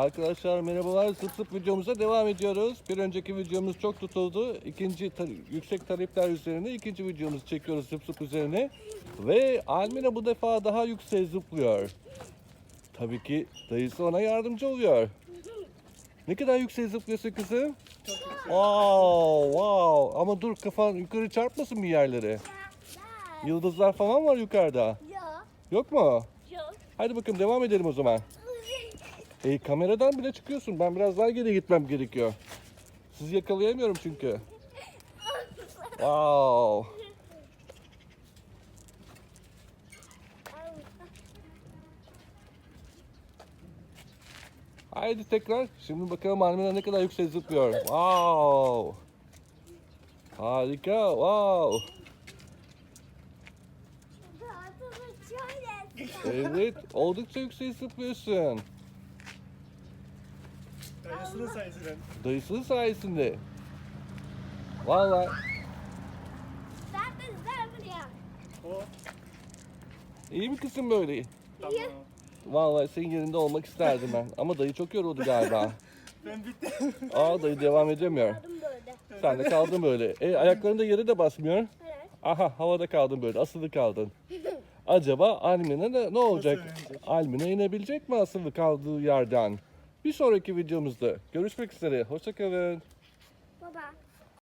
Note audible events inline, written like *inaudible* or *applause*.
Arkadaşlar merhabalar. Sıp sıp videomuza devam ediyoruz. Bir önceki videomuz çok tutuldu. İkinci tar- yüksek talepler üzerine ikinci videomuzu çekiyoruz sıp sıp üzerine. Ve Almina bu defa daha yükseğe zıplıyor. Tabii ki dayısı ona yardımcı oluyor. Ne kadar yükseğe zıplıyorsun kızım? Wow, wow. Ama dur kafan yukarı çarpmasın bir yerlere. Yıldızlar falan var yukarıda. Yok. Yok mu? Yok. Hadi bakalım devam edelim o zaman. E, kameradan bile çıkıyorsun. Ben biraz daha geri gitmem gerekiyor. Sizi yakalayamıyorum çünkü. Wow. Haydi tekrar. Şimdi bakalım Almina ne kadar yüksek zıplıyor. Wow. Harika. Wow. Evet. Oldukça yüksek zıplıyorsun. Dayısının sayesinde. Dayısının sayesinde. Vallahi O. iyi mi kızım böyle? Tamam. Vallahi senin yerinde olmak isterdim ben. Ama dayı çok yoruldu galiba. *laughs* Ben bittim. Aa dayı devam edemiyor. Sen de kaldın böyle. E ayakların da yere de basmıyor. Aha havada kaldın böyle. Asılı kaldın. Acaba Almina ne, ne olacak? Almina inebilecek mi asılı kaldığı yerden? Bir sonraki videomuzda görüşmek üzere. Hoşçakalın. Baba.